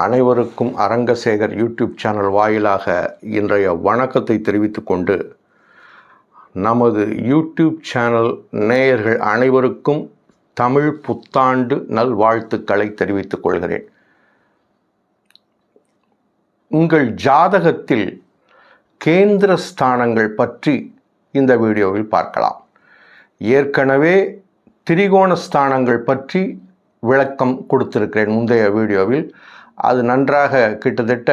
அனைவருக்கும் Arangasekar YouTube channel வாயிலாக இன்றைய வணக்கத்தை தெரிவித்துக் கொண்டு நமது யூடியூப் சேனல் நேயர்கள் அனைவருக்கும் தமிழ் புத்தாண்டு நல்வாழ்த்துக்களை தெரிவித்துக் கொள்கிறேன். உங்கள் ஜாதகத்தில் கேந்திர ஸ்தானங்கள் பற்றி இந்த வீடியோவில் பார்க்கலாம். ஏற்கனவே திரிகோண ஸ்தானங்கள் பற்றி விளக்கம் கொடுத்திருக்கிறேன் முந்தைய வீடியோவில். அது நன்றாக கிட்டத்தட்ட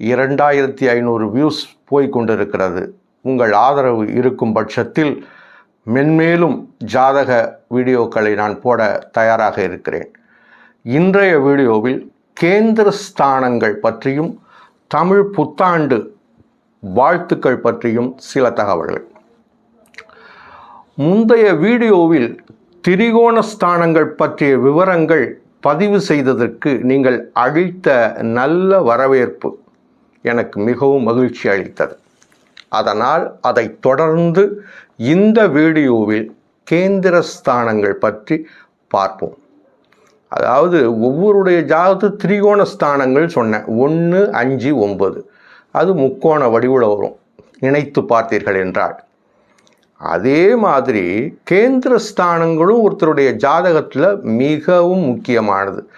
இரண்டாயிரத்தி ஐநூறு வியூஸ் போய் கொண்டிருக்கிறது. உங்கள் ஆதரவு இருக்கும் பட்சத்தில் மென்மேலும் ஜாதக வீடியோக்களை நான் போட தயாராக இருக்கிறேன். இன்றைய வீடியோவில் கேந்திர ஸ்தானங்கள் பற்றியும் தமிழ் புத்தாண்டு வாழ்த்துக்கள் பற்றியும் சில தகவல்கள். முந்தைய வீடியோவில் திரிகோண ஸ்தானங்கள் பற்றிய விவரங்கள் பதிவு செய்ததற்கு நீங்கள் அளித்த நல்ல வரவேற்பு எனக்கு மிகவும் மகிழ்ச்சி அளித்தது. அதனால் அதை தொடர்ந்து இந்த வீடியோவில் கேந்திர ஸ்தானங்கள் பற்றி பார்ப்போம். அதாவது ஒவ்வொருடைய ஜாதகத்து திரிகோண ஸ்தானங்கள் சொன்னேன் ஒன்று அஞ்சு ஒன்பது. அது முக்கோண வடிவில் வரும். இணைத்து பார்த்தீர்கள் என்றால். அதே மாதிரி கேந்திர ஸ்தானங்களும் ஒருத்தருடைய ஜாதகத்தில் மிகவும் முக்கியமானது.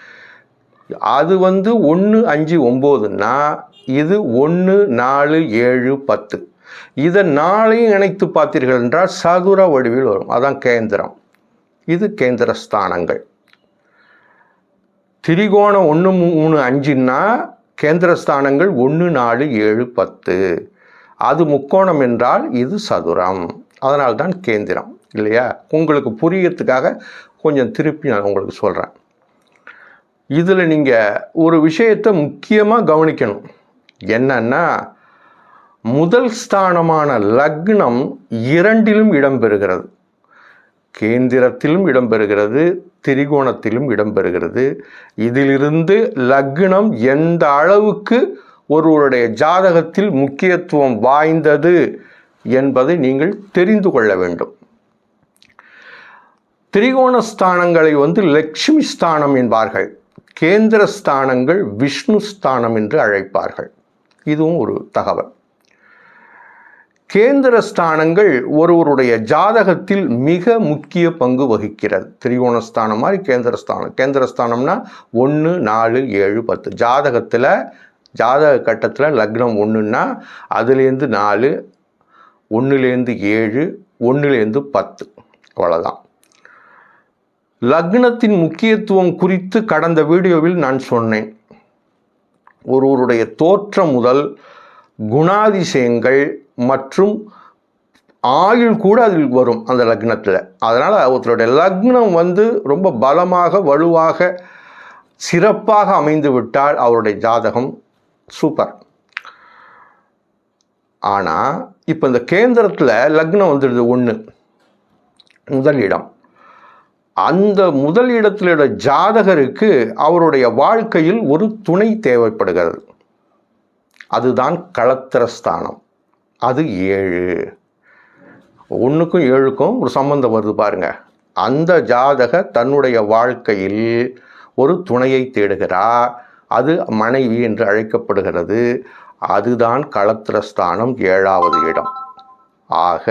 அது வந்து ஒன்று அஞ்சு ஒம்போதுன்னா இது ஒன்று நாலு ஏழு பத்து. இதை நாளையும் இணைத்து பார்த்தீர்கள் என்றால் சதுர வடிவில் வரும். அதான் கேந்திரம். இது கேந்திர ஸ்தானங்கள் திரிகோணம் ஒன்று மூணு அஞ்சுன்னா கேந்திர ஸ்தானங்கள் ஒன்று நாலு ஏழு பத்து. அது முக்கோணம் என்றால் இது சதுரம். அதனால்தான் கேந்திரம் இல்லையா? உங்களுக்கு புரியறதுக்காக கொஞ்சம் திருப்பி நான் உங்களுக்கு சொல்கிறேன் இதில் நீங்கள் ஒரு விஷயத்தை முக்கியமாக கவனிக்கணும். என்னன்னா முதல் ஸ்தானமான லக்னம் இரண்டிலும் இடம்பெறுகிறது. கேந்திரத்திலும் இடம்பெறுகிறது திரிகோணத்திலும் இடம்பெறுகிறது. இதிலிருந்து லக்னம் எந்த அளவுக்கு ஒருவருடைய ஜாதகத்தில் முக்கியத்துவம் வாய்ந்தது என்பதை நீங்கள் தெரிந்து கொள்ள வேண்டும். திரிகோண ஸ்தானங்களை வந்து லக்ஷ்மி ஸ்தானம் என்பார்கள். கேந்திர ஸ்தானங்கள் விஷ்ணு ஸ்தானம் என்று அழைப்பார்கள். இதுவும் ஒரு தகவல். கேந்திர ஸ்தானங்கள் ஒருவருடைய ஜாதகத்தில் மிக முக்கிய பங்கு வகிக்கிறது. திரிகோண ஸ்தானம் மாதிரி கேந்திர ஸ்தானம். கேந்திர ஸ்தானம்னா ஒன்று நாலு ஏழு பத்து. ஜாதகத்தில் ஜாதக கட்டத்தில் லக்னம் ஒன்றுன்னா அதுலேருந்து நாலு ஒன்றுலேருந்து ஏழு ஒன்றுலேருந்து பத்து. அவ்வளோதான் லக்னத்தின் முக்கியத்துவம் குறித்து கடந்த வீடியோவில் நான் சொன்னேன். ஒருவருடைய தோற்றம் முதல் குணாதிசயங்கள் மற்றும் ஆயுள் கூட அதில் வரும் அந்த லக்னத்தில். அதனால் ஒருத்தருடைய லக்னம் வந்து ரொம்ப பலமாக வலுவாக சிறப்பாக அமைந்து விட்டால் அவருடைய ஜாதகம் சூப்பர். ஆனால் இப்போ இந்த கேந்திரத்தில் லக்னம் வந்துடுது ஒன்று முதல் இடம். அந்த முதல் இடத்திலுடைய ஜாதகருக்கு அவருடைய வாழ்க்கையில் ஒரு துணை தேவைப்படுகிறது. அதுதான் களத்திரஸ்தானம் அது ஏழு. ஒன்றுக்கும் ஏழுக்கும் ஒரு சம்பந்தம் வருது பாருங்க. அந்த ஜாதக தன்னுடைய வாழ்க்கையில் ஒரு துணையை தேடுகிறார் அது மனைவி என்று அழைக்கப்படுகிறது. அதுதான் களத்திரஸ்தானம் ஏழாவது இடம். ஆக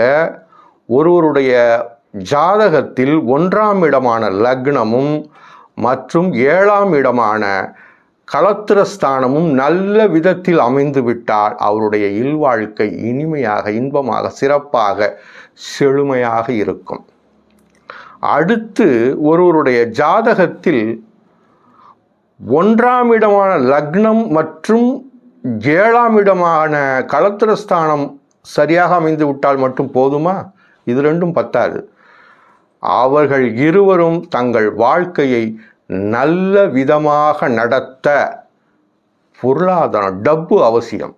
ஒருவருடைய ஜாதகத்தில் ஒன்றாம் இடமான லக்னமும் மற்றும் ஏழாம் இடமான களத்திரஸ்தானமும் நல்ல விதத்தில் அமைந்துவிட்டால் அவருடைய இல்வாழ்க்கை இனிமையாக இன்பமாக சிறப்பாக செழுமையாக இருக்கும். அடுத்து ஒருவருடைய ஜாதகத்தில் ஒன்றாம் இடமான லக்னம் மற்றும் ஏழாம் இடமான களத்திரஸ்தானம் சரியாக அமைந்து விட்டால் மட்டும் போதுமா? இது ரெண்டும் பத்தாது. அவர்கள் இருவரும் தங்கள் வாழ்க்கையை நல்ல விதமாக நடத்த பொருளாதாரம் டப்பு அவசியம்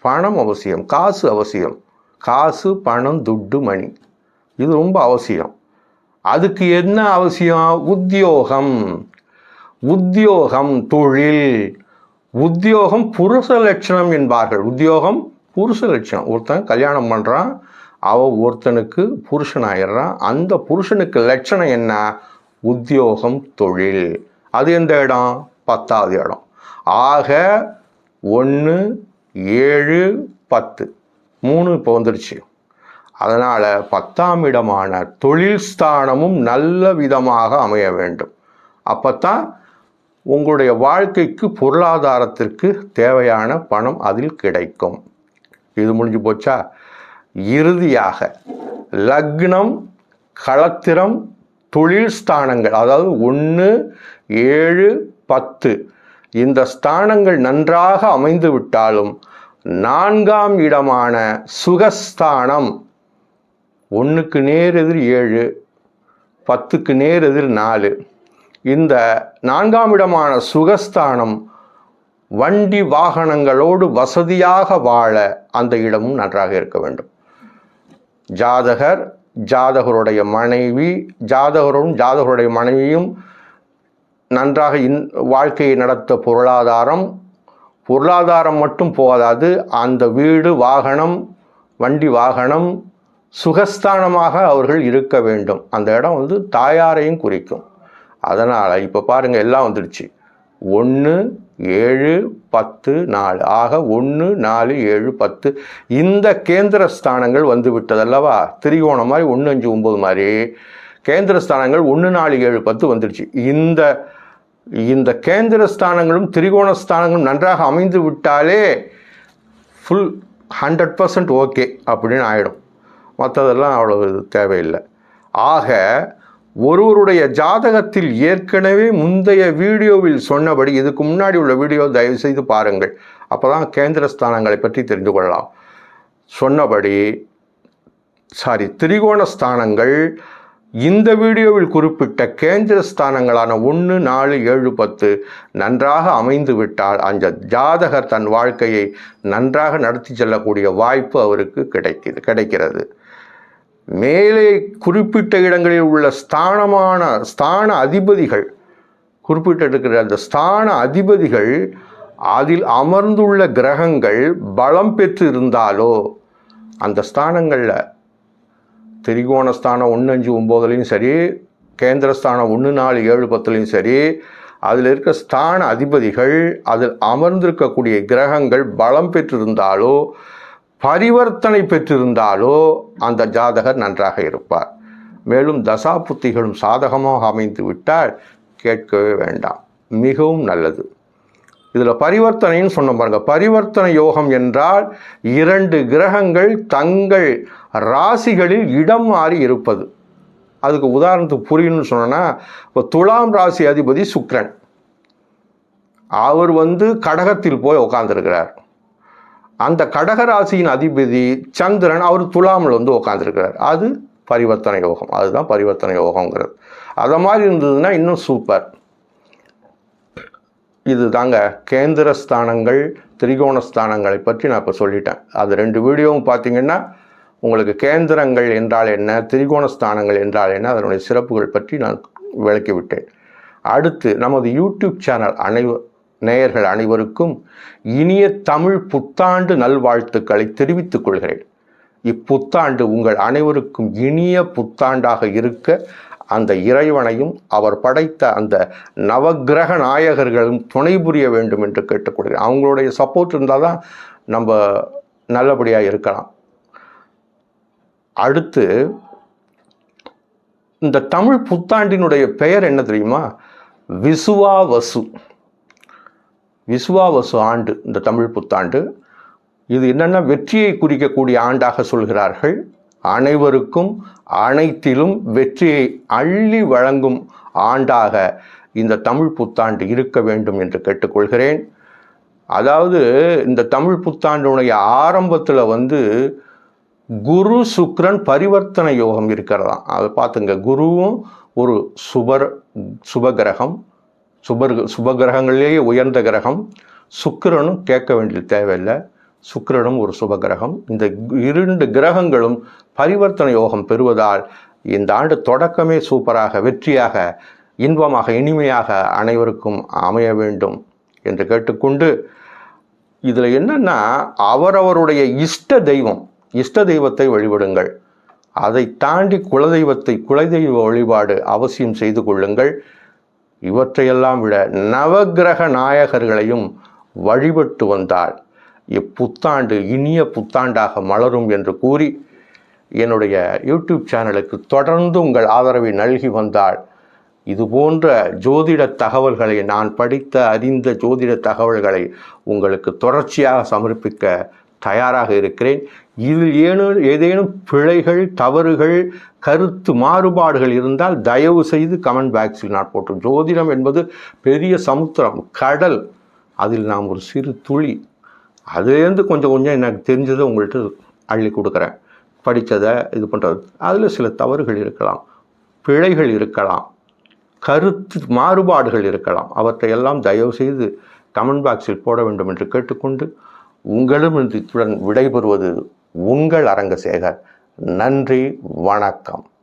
பணம் அவசியம் காசு அவசியம். காசு பணம் துட்டு மணி. இது ரொம்ப அவசியம். அதுக்கு என்ன அவசியம்? உத்தியோகம். உத்தியோகம் தொழில். உத்தியோகம் புருஷ லட்சணம் என்பார்கள். உத்தியோகம் புருஷ லட்சணம். ஒருத்தன் கல்யாணம் பண்ணுறான் அவன் ஒருத்தனுக்கு புருஷன் ஆயிடுறான். அந்த புருஷனுக்கு லட்சணம் என்ன? உத்தியோகம் தொழில். அது எந்த இடம்? பத்தாவது இடம். ஆக ஒன்று ஏழு பத்து. மூணு இப்போ வந்துடுச்சு அதனால் பத்தாம் இடமான தொழில் ஸ்தானமும் நல்ல விதமாக அமைய வேண்டும். அப்போ தான் உங்களுடைய வாழ்க்கைக்கு பொருளாதாரத்திற்கு தேவையான பணம் அதில் கிடைக்கும். இது முடிஞ்சு போச்சா? இறுதியாக லக்னம் களத்திரம் தொழில் ஸ்தானங்கள் அதாவது ஒன்று ஏழு பத்து இந்த ஸ்தானங்கள் நன்றாக அமைந்து விட்டாலும் நான்காம் இடமான சுகஸ்தானம் ஒன்றுக்கு நேர் எதிர் ஏழு பத்துக்கு நேர் எதிர் நாலு இந்த நான்காம் இடமான சுகஸ்தானம் வண்டி வாகனங்களோடு வசதியாக வாழ அந்த இடமும் நன்றாக இருக்க வேண்டும். ஜாதகர் ஜாதகருடைய மனைவி ஜாதகரும் ஜாதகருடைய மனைவியும் நன்றாக இன் வாழ்க்கையை நடத்த பொருளாதாரம் பொருளாதாரம் மட்டும் போதாது அந்த வீடு வாகனம் வண்டி வாகனம் சுகஸ்தானமாக அவர்கள் இருக்க வேண்டும். அந்த இடம் வந்து தாயாரையும் குறிக்கும். அதனால் இப்போ பாருங்கள் எல்லாம் வந்துடுச்சு. ஒன்று ஏழு பத்து நாலு. ஆக ஒன்று நாலு ஏழு பத்து. இந்த கேந்திர ஸ்தானங்கள் வந்து விட்டதல்லவா? திரிகோணம் மாதிரி ஒன்று அஞ்சு ஒம்பது மாதிரி. கேந்திர ஸ்தானங்கள் ஒன்று நாலு ஏழு பத்து வந்துடுச்சு. இந்த இந்த கேந்திர ஸ்தானங்களும் திரிகோண ஸ்தானங்களும் நன்றாக அமைந்து விட்டாலே ஃபுல் ஹண்ட்ரட் பர்சன்ட் ஓகே அப்படின்னு ஆகிடும் மற்றதெல்லாம் அவ்வளோ தேவையில்லை. ஆக ஒருவருடைய ஜாதகத்தில் ஏற்கனவே முந்தைய வீடியோவில் சொன்னபடி இதுக்கு முன்னாடி உள்ள வீடியோ தயவு செய்து பாருங்கள். அப்போ தான் கேந்திரஸ்தானங்களை பற்றி தெரிந்து கொள்ளலாம். சொன்னபடி சாரி திரிகோண ஸ்தானங்கள் இந்த வீடியோவில் குறிப்பிட்ட கேந்திர ஸ்தானங்களான ஒன்று நாலு ஏழு பத்து நன்றாக அமைந்து விட்டால் அந்த ஜாதகர் தன் வாழ்க்கையை நன்றாக நடத்தி செல்லக்கூடிய வாய்ப்பு அவருக்கு கிடைக்குது கிடைக்கிறது. மேலே குறிப்பிட்ட இடங்களில் உள்ள ஸ்தானமான ஸ்தான அதிபதிகள் குறிப்பிட்டிருக்கிற அந்த ஸ்தான அதிபதிகள் அதில் அமர்ந்துள்ள கிரகங்கள் பலம் பெற்று இருந்தாலோ அந்த ஸ்தானங்களில் திரிகோண ஸ்தானம் ஒன்று அஞ்சு ஒம்போதுலேயும் சரி கேந்திரஸ்தானம் ஒன்று நாலு ஏழு பத்துலேயும் சரி அதில் இருக்க ஸ்தான அதிபதிகள் அதில் அமர்ந்திருக்கக்கூடிய கிரகங்கள் பலம் பெற்றிருந்தாலோ பரிவர்த்தனை பெற்றிருந்தாலோ அந்த ஜாதகர் நன்றாக இருப்பார். மேலும் தசாபுத்திகளும் சாதகமாக அமைந்து விட்டால் கேட்கவே வேண்டாம். மிகவும் நல்லது. இதில் பரிவர்த்தனைன்னு சொன்ன பாருங்க. பரிவர்த்தனை யோகம் என்றால் இரண்டு கிரகங்கள் தங்கள் ராசிகளில் இடம் மாறி இருப்பது. அதுக்கு உதாரணத்துக்கு புரியணும்னு சொன்னோன்னா இப்போ துலாம் ராசி அதிபதி சுக்ரன். அவர் வந்து கடகத்தில் போய் உட்காந்துருக்கிறார் அந்த கடகராசியின் அதிபதி சந்திரன் அவர் துலாமில் வந்து உட்காந்துருக்கிறார் அது பரிவர்த்தனை யோகம். அதுதான் பரிவர்த்தனை யோகங்கிறது. அதை மாதிரி இருந்ததுன்னா இன்னும் சூப்பர் இது தாங்க கேந்திர ஸ்தானங்கள் திரிகோண ஸ்தானங்களை பற்றி நான் இப்போ சொல்லிட்டேன். அது ரெண்டு வீடியோவும் பார்த்தீங்கன்னா உங்களுக்கு கேந்திரங்கள் என்றால் என்ன திரிகோண ஸ்தானங்கள் என்றால் என்ன அதனுடைய சிறப்புகள் பற்றி நான் விளக்கிவிட்டேன் அடுத்து நமது யூடியூப் சேனல் அனைவரும் நேயர்கள் அனைவருக்கும் இனிய தமிழ் புத்தாண்டு நல்வாழ்த்துக்களை தெரிவித்துக் கொள்கிறேன். இப்புத்தாண்டு உங்கள் அனைவருக்கும் இனிய புத்தாண்டாக இருக்க அந்த இறைவனையும் அவர் படைத்த அந்த நவக்கிரக நாயகர்களும் துணை புரிய வேண்டும் என்று கேட்டுக்கொள்கிறேன். அவங்களுடைய சப்போர்ட் இருந்தால் தான் நம்ம நல்லபடியாக இருக்கலாம். அடுத்து இந்த தமிழ் புத்தாண்டினுடைய பெயர் என்ன தெரியுமா? விசுவாவசு விசுவாவசு ஆண்டு இந்த தமிழ் புத்தாண்டு இது என்னென்ன வெற்றியை குறிக்கக்கூடிய ஆண்டாக சொல்கிறார்கள். அனைவருக்கும் அனைத்திலும் வெற்றியை அள்ளி வழங்கும் ஆண்டாக இந்த தமிழ் புத்தாண்டு இருக்க வேண்டும் என்று கேட்டுக்கொள்கிறேன். அதாவது இந்த தமிழ் புத்தாண்டுடைய ஆரம்பத்தில் வந்து குரு சுக்ரன் பரிவர்த்தனை யோகம் இருக்கிறதாம். அதை பார்த்துங்க. குருவும் ஒரு சுபர் சுபகிரகம் சுபர் சுபகிரகங்களிலேயே உயர்ந்த கிரகம். சுக்கிரனும் கேட்க வேண்டிய தேவையில்லை. சுக்கிரனும் ஒரு சுபகிரகம். இந்த இரண்டு கிரகங்களும் பரிவர்த்தனை யோகம் பெறுவதால் இந்த ஆண்டு தொடக்கமே சூப்பராக வெற்றியாக இன்பமாக இனிமையாக அனைவருக்கும் அமைய வேண்டும் என்று கேட்டுக்கொண்டு இதில் என்னென்னா அவரவருடைய இஷ்ட தெய்வம் இஷ்ட தெய்வத்தை வழிபடுங்கள். அதை தாண்டி குலதெய்வத்தை குலதெய்வ வழிபாடு அவசியம் செய்து கொள்ளுங்கள். இவற்றையெல்லாம் விட நவக்கிரக நாயகர்களையும் வழிபட்டு வந்தால் இப்புத்தாண்டு இனிய புத்தாண்டாக மலரும் என்று கூறி என்னுடைய யூடியூப் சேனலுக்கு தொடர்ந்து உங்கள் ஆதரவை நல்கி வந்தால் இது போன்ற ஜோதிட தகவல்களை நான் படித்த அறிந்த ஜோதிட தகவல்களை உங்களுக்கு தொடர்ச்சியாக சமர்ப்பிக்க தயாராக இருக்கிறேன். இதில் ஏனும் ஏதேனும் பிழைகள் தவறுகள் கருத்து மாறுபாடுகள் இருந்தால் தயவு செய்து கமெண்ட் பாக்ஸில் நான் போட்டு. ஜோதிடம் என்பது பெரிய சமுத்திரம் கடல். அதில் நாம் ஒரு சிறு துளி. அதுலேருந்து கொஞ்சம் கொஞ்சம் எனக்கு தெரிஞ்சதை உங்கள்கிட்ட அள்ளி கொடுக்குறேன். படித்ததை இது பண்ணுறது அதில் சில தவறுகள் இருக்கலாம் பிழைகள் இருக்கலாம் கருத்து மாறுபாடுகள் இருக்கலாம். அவற்றையெல்லாம் தயவு செய்து கமெண்ட் பாக்ஸில் போட வேண்டும் என்று கேட்டுக்கொண்டு உங்களும் இத்துடன் விடைபெறுவது உங்கள் அரங்கசேகர். நன்றி வணக்கம்.